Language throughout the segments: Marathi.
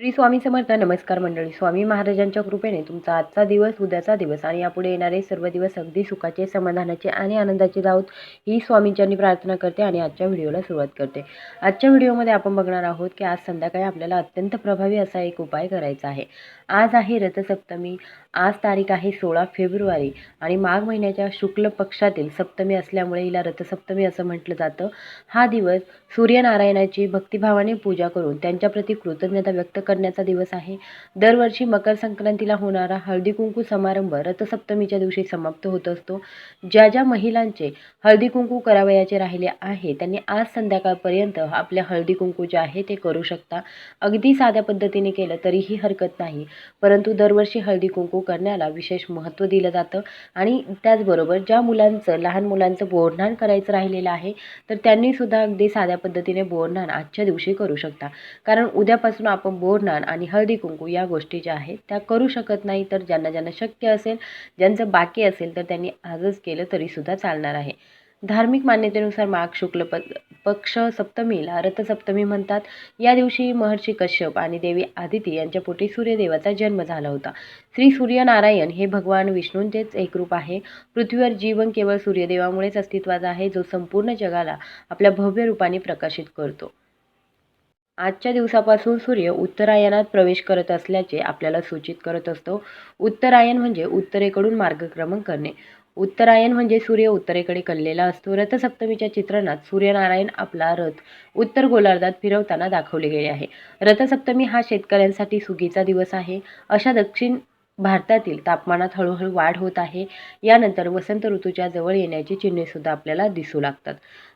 श्री स्वामी समर्थ नमस्कार मंडळी. स्वामी महाराजांच्या कृपेने तुमचा आजचा दिवस उद्याचा दिवस आणि यापुढे येणारे सर्व दिवस अगदी सुखाचे समाधानाचे आणि आनंदाचे जाऊत ही स्वामींच्यांनी प्रार्थना करते आणि आजच्या व्हिडिओला सुरुवात करते. आजच्या व्हिडिओमध्ये आपण बघणार आहोत की आज संध्याकाळी आपल्याला अत्यंत प्रभावी असा एक उपाय करायचा आहे. आज आहे रथसप्तमी. आज तारीख आहे सोळा फेब्रुवारी आणि माघ महिन्याच्या शुक्ल पक्षातील सप्तमी असल्यामुळे हिला रथसप्तमी असं म्हटलं जातं. हा दिवस सूर्यनारायणाची भक्तिभावाने पूजा करून त्यांच्याप्रती कृतज्ञता व्यक्त करण्याचा दिवस आहे. दरवर्षी मकर संक्रांतीला होणारा हळदी कुंकू समारंभ रथसप्तमीच्या दिवशी समाप्त होत असतो. ज्या ज्या महिलांचे हळदी कुंकू करावयाचे राहिले आहे त्यांनी आज संध्याकाळपर्यंत आपल्या हळदी कुंकू जे आहे ते करू शकता. अगदी साध्या पद्धतीने केलं तरीही हरकत नाही परंतु दरवर्षी हळदी कुंकू करण्याला विशेष महत्त्व दिलं जातं. आणि त्याचबरोबर ज्या मुलांचं लहान मुलांचं बोरणाण करायचं राहिलेलं आहे तर त्यांनी सुद्धा अगदी साध्या पद्धतीने बोरणाण आजच्या दिवशी करू शकता. कारण उद्यापासून आपण बोरनान आणि हळदी कुंकू या गोष्टी ज्या आहेत त्या करू शकत नाही. तर ज्यांना ज्यांना शक्य असेल ज्यांचं बाकी असेल तर त्यांनी आजच केलं तरीसुद्धा चालणार आहे. धार्मिक मान्यतेनुसार माघ शुक्ल प पक्ष सप्तमीला रथसप्तमी म्हणतात. या दिवशी महर्षी कश्यप आणि देवी आदिती यांच्या पोटी सूर्यदेवाचा जन्म झाला होता. श्री सूर्यनारायण हे भगवान विष्णूंचेच एक रूप आहे. पृथ्वीवर जीवन केवळ सूर्यदेवामुळेच अस्तित्वाचा आहे जो संपूर्ण जगाला आपल्या भव्य रूपाने प्रकाशित करतो. आजच्या दिवसापासून सूर्य उत्तरायणात प्रवेश करत असल्याचे आपल्याला सूचित करत असतो. उत्तरायण म्हणजे उत्तरेकडून मार्गक्रमण करणे. उत्तरायण म्हणजे सूर्य उत्तरेकडे कललेला असतो. रथसप्तमीच्या चित्रणात सूर्यनारायण आपला रथ उत्तर गोलार्धात फिरवताना दाखवले गेले आहे. रथसप्तमी हा शेतकऱ्यांसाठी सुगीचा दिवस आहे. अशा दक्षिण भारतातील तापमानात हळूहळू वाढ होत आहे. यानंतर वसंत ऋतूच्या जवळ येण्याची चिन्हेसुद्धा आपल्याला दिसू लागतात.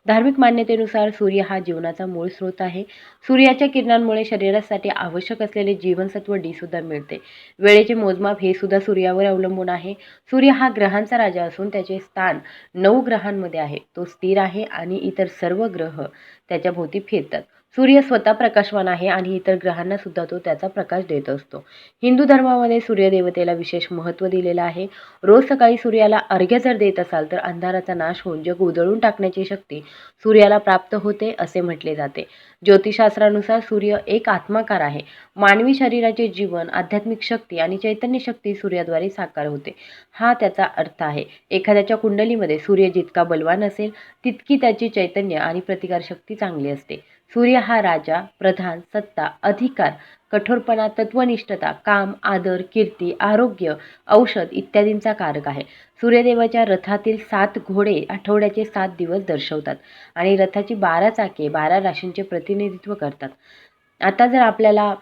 धार्मिक मान्यतेनुसार सूर्य हा जीवनाचा मूळ स्रोत आहे. सूर्याच्या किरणांमुळे शरीरासाठी आवश्यक असलेले जीवनसत्व डी सुद्धा मिळते. वेळेचे मोजमाप हे सुद्धा सूर्यावर अवलंबून आहे. सूर्य हा ग्रहांचा राजा असून त्याचे स्थान नऊ ग्रहांमध्ये आहे. तो स्थिर आहे आणि इतर सर्व ग्रह त्याच्या भोवती फिरतात. सूर्य स्वतः प्रकाशवान आहे आणि इतर ग्रहांना सुद्धा तो त्याचा प्रकाश देत असतो. हिंदू धर्मामध्ये सूर्यदेवतेला विशेष महत्त्व दिलेलं आहे. रोज सकाळी सूर्याला अर्घ्य जर देत असाल तर अंधाराचा नाश होऊन जग उजळून टाकण्याची शक्ती सूर्याला प्राप्त होते असे म्हटले जाते. ज्योतिषशास्त्रानुसार सूर्य एक आत्माकार आहे. मानवी शरीराचे जीवन आध्यात्मिक शक्ती आणि चैतन्य शक्ती सूर्याद्वारे साकार होते. हा त्याचा अर्थ आहे. एखाद्याच्या कुंडलीमध्ये सूर्य जितका बलवान असेल तितकी त्याची चैतन्य आणि प्रतिकारशक्ती चांगली असते. सूर्य हा राजा प्रधान सत्ता अधिकार कठोरपणा तत्वनिष्ठता काम आदर कीर्ती आरोग्य औषध इत्यादींचा कारक आहे. सूर्यदेवाच्या रथातील सात घोडे आठवड्याचे सात दिवस दर्शवतात आणि रथाची बारा चाके बारा राशींचे प्रतिनिधित्व करतात. आता जर आपल्याला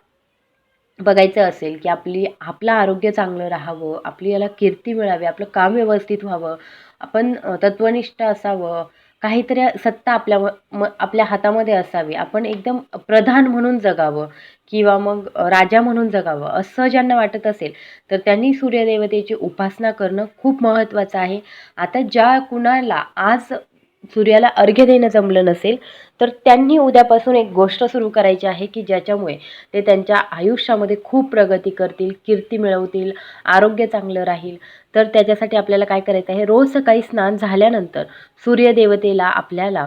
बघायचं असेल की आपली आपलं आरोग्य चांगलं राहावं आपली याला कीर्ती मिळावी आपलं काम व्यवस्थित व्हावं आपण तत्वनिष्ठ असावं काहीतरी सत्ता आपल्या म आपल्या हातामध्ये असावी. आपण एकदम प्रधान म्हणून जगावं किंवा मग राजा म्हणून जगावं असं ज्यांना वाटत असेल तर त्यांनी सूर्यदेवतेची उपासना करणं खूप महत्त्वाचं आहे. आता ज्या कुणाला आज सूर्याला अर्घ्य देणं जमलं नसेल तर त्यांनी उद्यापासून एक गोष्ट सुरू करायची आहे की ज्याच्यामुळे ते त्यांच्या आयुष्यामध्ये खूप प्रगती करतील कीर्ती मिळवतील आरोग्य चांगलं राहील. तर त्याच्यासाठी आपल्याला काय करायचं आहे? रोज सकाळी स्नान झाल्यानंतर सूर्यदेवतेला आपल्याला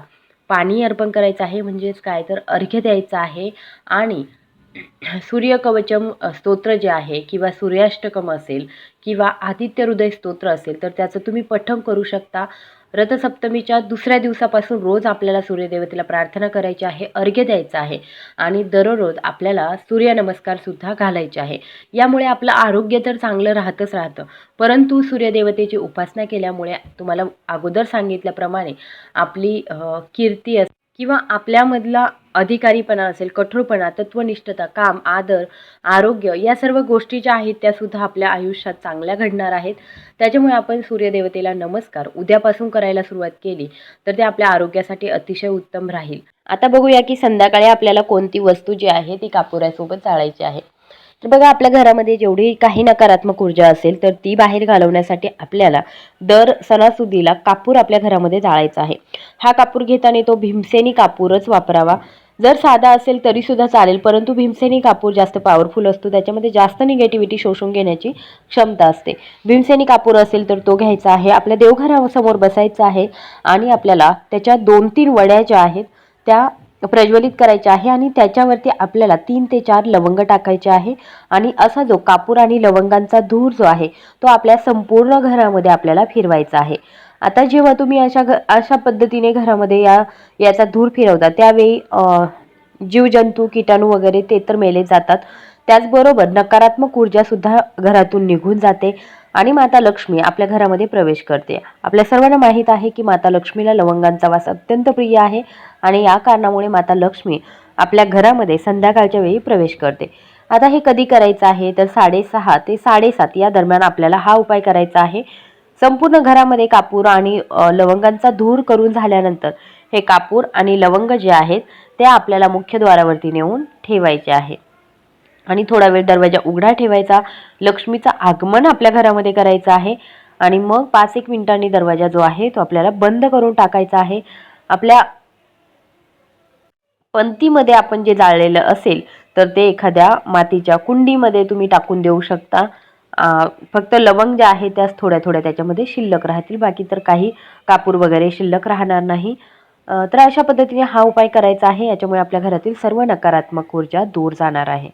पाणी अर्पण करायचं आहे म्हणजेच काय? तर अर्घ्य द्यायचं आहे आणि सूर्यकवचम स्तोत्र जे आहे किंवा सूर्याष्टकम असेल किंवा आदित्य हृदय स्तोत्र असेल तर त्याचं तुम्ही पठण करू शकता. रथसप्तमीच्या दुसऱ्या दिवसापासून रोज आपल्याला सूर्यदेवतेला प्रार्थना करायची आहे अर्घ्य द्यायचं आहे आणि दररोज आपल्याला सूर्यनमस्कारसुद्धा घालायचे आहे. यामुळे आपलं आरोग्य तर चांगलं राहतच राहतं. परंतु सूर्यदेवतेची उपासना केल्यामुळे तुम्हाला अगोदर सांगितल्याप्रमाणे आपली कीर्ती अस किंवा आपल्यामधला अधिकारीपणा असेल कठोरपणा तत्वनिष्ठता काम आदर आरोग्य या सर्व गोष्टी ज्या आहेत त्यासुद्धा आपल्या आयुष्यात चांगल्या घडणार आहेत. त्याच्यामुळे आपण सूर्यदेवतेला नमस्कार. उद्यापासून करायला सुरुवात केली तर ते आपल्या आरोग्यासाठी अतिशय उत्तम राहील. आता बघूया की संध्याकाळी आपल्याला कोणती वस्तू जी आहे ती कापुरासोबत जाळायची आहे. तर बघा आपल्या घरामध्ये जेवढी काही नकारात्मक ऊर्जा असेल तर ती बाहेर घालवण्यासाठी आपल्याला दर सणासुदीला कापूर आपल्या घरामध्ये जाळायचा आहे. हा कापूर घेताना तो भीमसेनी कापूरच वापरावा. जर साधा असेल तरी सुद्धा चालेल परंतु भीमसेनी कापूर जास्त पॉवरफुल असतो त्याच्यामध्ये जास्त निगेटिव्हिटी शोषून घेण्याची क्षमता असते. भीमसेनी कापूर असेल तर तो घ्यायचा आहे आपल्या देवघरासमोर बसायचं आहे आणि आपल्याला त्याच्या दोन तीन वड्या ज्या आहेत त्या प्रज्वलित करायचे आहे आणि त्याच्यावरती आपल्याला तीन ते चार लवंग टाकायचे आहे. आणि असा जो कापूर आणि लवंगांचा धूर जो आहे तो आपल्या संपूर्ण घरामध्ये आपल्याला फिरवायचा आहे. आता जेव्हा तुम्ही अशा घ अशा पद्धतीने घरामध्ये या याचा धूर फिरवता त्यावेळी जीवजंतू किटाणू वगैरे ते तर मेले जातात. त्याचबरोबर नकारात्मक ऊर्जासुद्धा घरातून निघून जाते आणि माता लक्ष्मी आपल्या घरामध्ये प्रवेश करते. आपल्या सर्वांना माहीत आहे की माता लक्ष्मीला लवंगांचा वास अत्यंत प्रिय आहे. आणि या कारणामुळे माता लक्ष्मी आपल्या घरामध्ये संध्याकाळच्या वेळी प्रवेश करते. आता हे कधी करायचं आहे? तर साडेसहा ते साडेसात या दरम्यान आपल्याला हा उपाय करायचा आहे. संपूर्ण घरामध्ये कापूर आणि लवंगांचा धूर करून झाल्यानंतर हे कापूर आणि लवंग जे आहेत ते आपल्याला मुख्यद्वारावरती नेऊन ठेवायचे आहे. आणि थोडा वेळ दरवाजा उघडा ठेवायचा. लक्ष्मीचं आगमन आपल्या घरामध्ये करायचं आहे. आणि मग पाच एक मिनिटांनी दरवाजा जो आहे तो आपल्याला बंद करून टाकायचा आहे. आपल्या पंतीमध्ये आपण जे जाळलेलं असेल तर ते एखाद्या मातीच्या कुंडीमध्ये तुम्ही टाकून देऊ शकता. फक्त लवंग ज्या आहे त्याच थोड्या थोड्या त्याच्यामध्ये शिल्लक राहतील. बाकी तर काही कापूर वगैरे शिल्लक राहणार नाही. तर अशा पद्धतीने हा उपाय करायचा आहे. याच्यामुळे आपल्या घरातील सर्व नकारात्मक ऊर्जा दूर जाणार आहे.